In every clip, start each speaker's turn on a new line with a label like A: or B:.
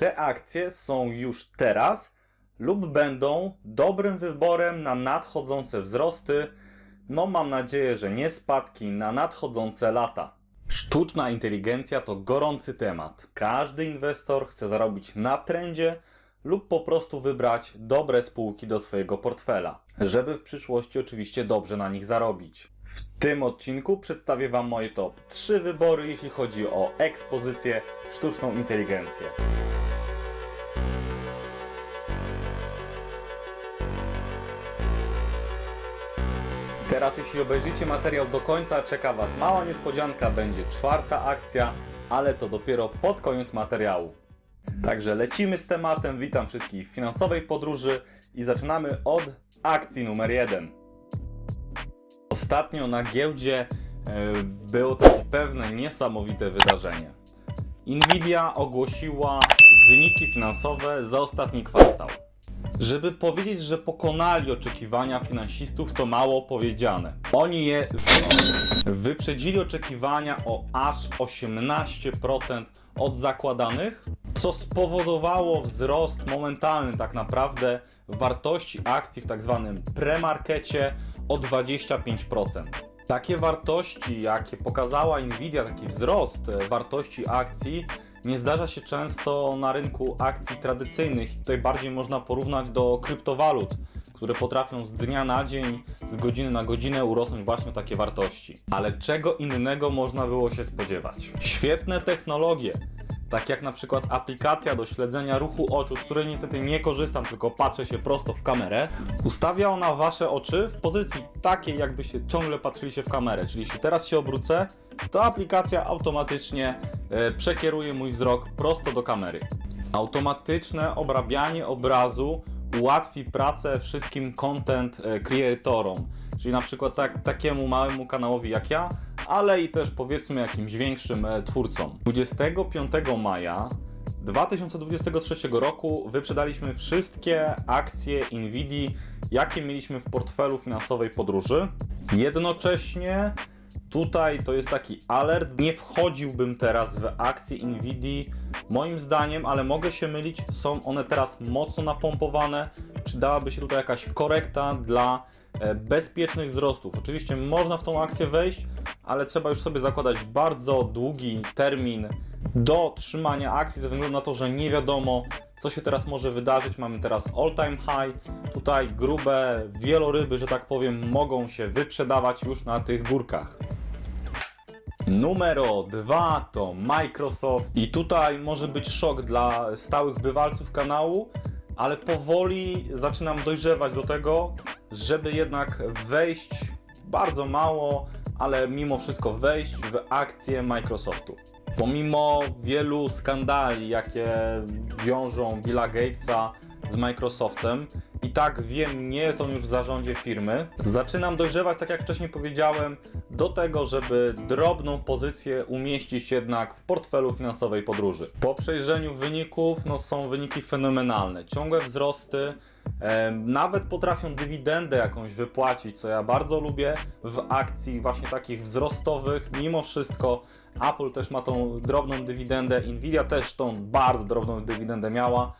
A: Te akcje są już teraz lub będą dobrym wyborem na nadchodzące wzrosty. No, mam nadzieję, że nie spadki na nadchodzące lata. Sztuczna inteligencja to gorący temat. Każdy inwestor chce zarobić na trendzie lub po prostu wybrać dobre spółki do swojego portfela, żeby w przyszłości oczywiście dobrze na nich zarobić. W tym odcinku przedstawię Wam moje top 3 wybory, jeśli chodzi o ekspozycję sztuczną inteligencję. Teraz, jeśli obejrzycie materiał do końca, czeka Was mała niespodzianka, będzie czwarta akcja, ale to dopiero pod koniec materiału. Także lecimy z tematem. Witam wszystkich w finansowej podróży i zaczynamy od akcji numer jeden. Ostatnio na giełdzie e, było takie pewne niesamowite wydarzenie. Nvidia ogłosiła wyniki finansowe za ostatni kwartał. Żeby powiedzieć, że pokonali oczekiwania finansistów, to mało powiedziane. Oni je wy- wyprzedzili oczekiwania o aż 18% od zakładanych, co spowodowało wzrost momentalny tak naprawdę wartości akcji w tak zwanym premarkecie o 25%. Takie wartości, jakie pokazała Nvidia, taki wzrost wartości akcji, nie zdarza się często na rynku akcji tradycyjnych. Tutaj bardziej można porównać do kryptowalut, które potrafią z dnia na dzień, z godziny na godzinę urosnąć właśnie takie wartości. Ale czego innego można było się spodziewać? Świetne technologie, tak jak na przykład aplikacja do śledzenia ruchu oczu, z której niestety nie korzystam, tylko patrzę się prosto w kamerę, ustawia ona wasze oczy w pozycji takiej, jakbyście ciągle patrzyli się w kamerę. Czyli jeśli teraz się obrócę, to aplikacja automatycznie e, przekieruje mój wzrok prosto do kamery. Automatyczne obrabianie obrazu ułatwi pracę wszystkim content e, creatorom, czyli na przykład tak, takiemu małemu kanałowi jak ja, ale i też powiedzmy jakimś większym e, twórcom. 25 maja 2023 roku wyprzedaliśmy wszystkie akcje Nvidia, jakie mieliśmy w portfelu finansowej podróży. Jednocześnie tutaj to jest taki alert. Nie wchodziłbym teraz w akcje Nvidia. Moim zdaniem, ale mogę się mylić, są one teraz mocno napompowane. Przydałaby się tutaj jakaś korekta dla e, bezpiecznych wzrostów. Oczywiście można w tą akcję wejść, ale trzeba już sobie zakładać bardzo długi termin do trzymania akcji, ze względu na to, że nie wiadomo, co się teraz może wydarzyć. Mamy teraz all-time high. Tutaj grube wieloryby, że tak powiem, mogą się wyprzedawać już na tych górkach. Numero dwa to Microsoft i tutaj może być szok dla stałych bywalców kanału, ale powoli zaczynam dojrzewać do tego, żeby jednak wejść bardzo mało, ale mimo wszystko wejść w akcję Microsoftu. Pomimo wielu skandali, jakie wiążą Billa Gatesa z Microsoftem, i tak wiem, nie on już w zarządzie firmy. Zaczynam dojrzewać, tak jak wcześniej powiedziałem, do tego, żeby drobną pozycję umieścić jednak w portfelu finansowej podróży. Po przejrzeniu wyników, no są wyniki fenomenalne. Ciągłe wzrosty, em, nawet potrafią dywidendę jakąś wypłacić, co ja bardzo lubię w akcji właśnie takich wzrostowych. Mimo wszystko Apple też ma tą drobną dywidendę, Nvidia też tą bardzo drobną dywidendę miała.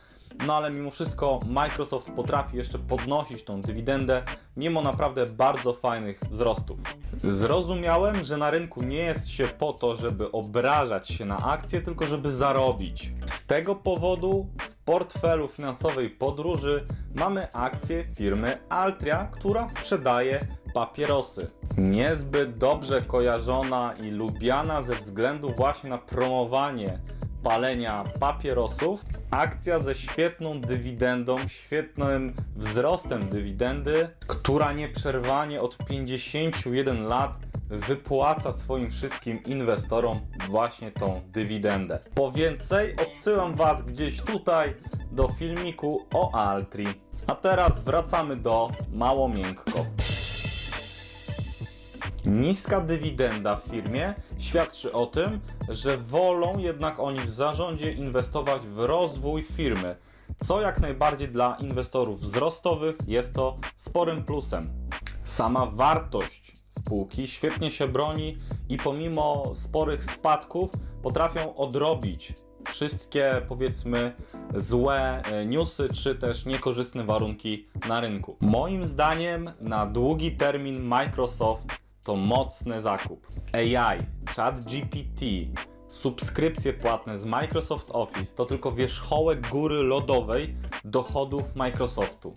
A: No ale mimo wszystko Microsoft potrafi jeszcze podnosić tą dywidendę, mimo naprawdę bardzo fajnych wzrostów. Zrozumiałem, że na rynku nie jest się po to, żeby obrażać się na akcje, tylko żeby zarobić. Z tego powodu w portfelu finansowej podróży mamy akcję firmy Altria, która sprzedaje papierosy. Niezbyt dobrze kojarzona i lubiana ze względu właśnie na promowanie palenia papierosów. Akcja ze świetną dywidendą, świetnym wzrostem dywidendy, która nieprzerwanie od 51 lat wypłaca swoim wszystkim inwestorom właśnie tą dywidendę. Po więcej odsyłam Was gdzieś tutaj do filmiku o Altri. A teraz wracamy do mało miękko. Niska dywidenda w firmie świadczy o tym, że wolą jednak oni w zarządzie inwestować w rozwój firmy, co jak najbardziej dla inwestorów wzrostowych jest to sporym plusem. Sama wartość spółki świetnie się broni i pomimo sporych spadków potrafią odrobić wszystkie powiedzmy złe e, newsy czy też niekorzystne warunki na rynku. Moim zdaniem na długi termin Microsoft to mocny zakup. AI, ChatGPT, subskrypcje płatne z Microsoft Office to tylko wierzchołek góry lodowej dochodów Microsoftu.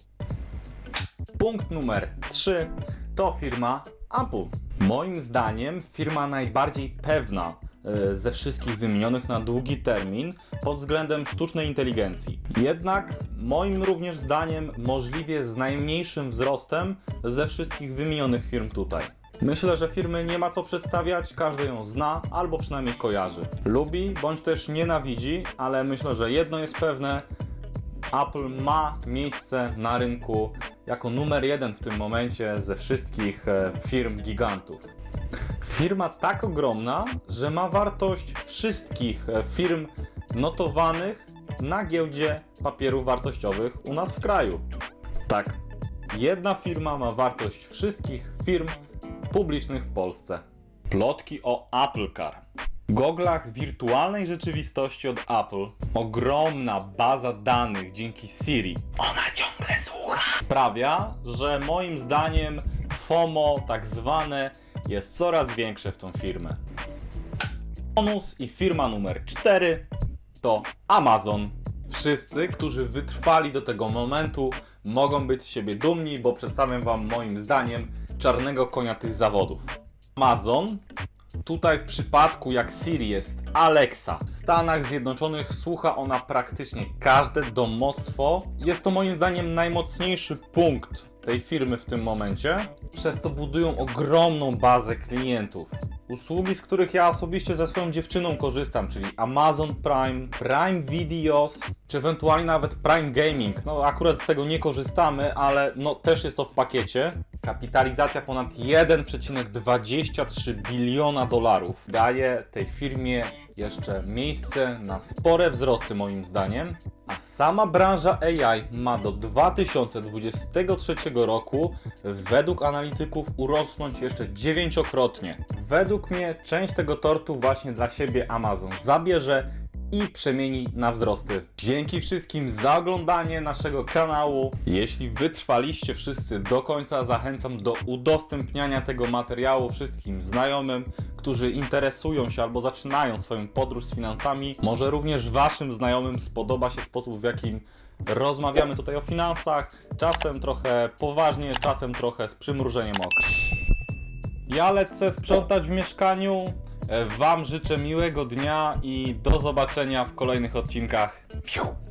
A: Punkt numer 3 to firma Apple. Moim zdaniem firma najbardziej pewna e, ze wszystkich wymienionych na długi termin pod względem sztucznej inteligencji. Jednak moim również zdaniem możliwie z najmniejszym wzrostem ze wszystkich wymienionych firm tutaj. Myślę, że firmy nie ma co przedstawiać, każdy ją zna albo przynajmniej kojarzy. Lubi bądź też nienawidzi, ale myślę, że jedno jest pewne, Apple ma miejsce na rynku jako numer jeden w tym momencie ze wszystkich e, firm gigantów. Firma tak ogromna, że ma wartość wszystkich e, firm notowanych na giełdzie papierów wartościowych u nas w kraju. Tak, jedna firma ma wartość wszystkich firm publicznych w Polsce. Plotki o Apple Car. Goglach wirtualnej rzeczywistości od Apple ogromna baza danych dzięki Siri. Ona ciągle słucha. Sprawia, że moim zdaniem FOMO tak zwane jest coraz większe w tą firmę. Bonus i firma numer 4 to Amazon. Wszyscy, którzy wytrwali do tego momentu, mogą być z siebie dumni, bo przedstawiam Wam moim zdaniem czarnego konia tych zawodów. Amazon Tutaj w przypadku jak Siri jest Alexa. W Stanach Zjednoczonych słucha ona praktycznie każde domostwo. Jest to moim zdaniem najmocniejszy punkt tej firmy w tym momencie. Przez to budują ogromną bazę klientów. Usługi, z których ja osobiście ze swoją dziewczyną korzystam, czyli Amazon Prime, Prime Videos, czy ewentualnie nawet Prime Gaming. No akurat z tego nie korzystamy, ale no też jest to w pakiecie. Kapitalizacja ponad 1,23 biliona dolarów daje tej firmie jeszcze miejsce na spore wzrosty moim zdaniem, a sama branża AI ma do 2023 roku według analityków urosnąć jeszcze dziewięciokrotnie. Według mnie część tego tortu właśnie dla siebie Amazon zabierze i przemieni na wzrosty. Dzięki wszystkim za oglądanie naszego kanału. Jeśli wytrwaliście wszyscy do końca, zachęcam do udostępniania tego materiału wszystkim znajomym, którzy interesują się albo zaczynają swoją podróż z finansami. Może również Waszym znajomym spodoba się sposób, w jakim rozmawiamy tutaj o finansach. Czasem trochę poważnie, czasem trochę z przymrużeniem oka. Ja lecę sprzątać w mieszkaniu. E, Wam życzę miłego dnia i do zobaczenia w kolejnych odcinkach. Fiu.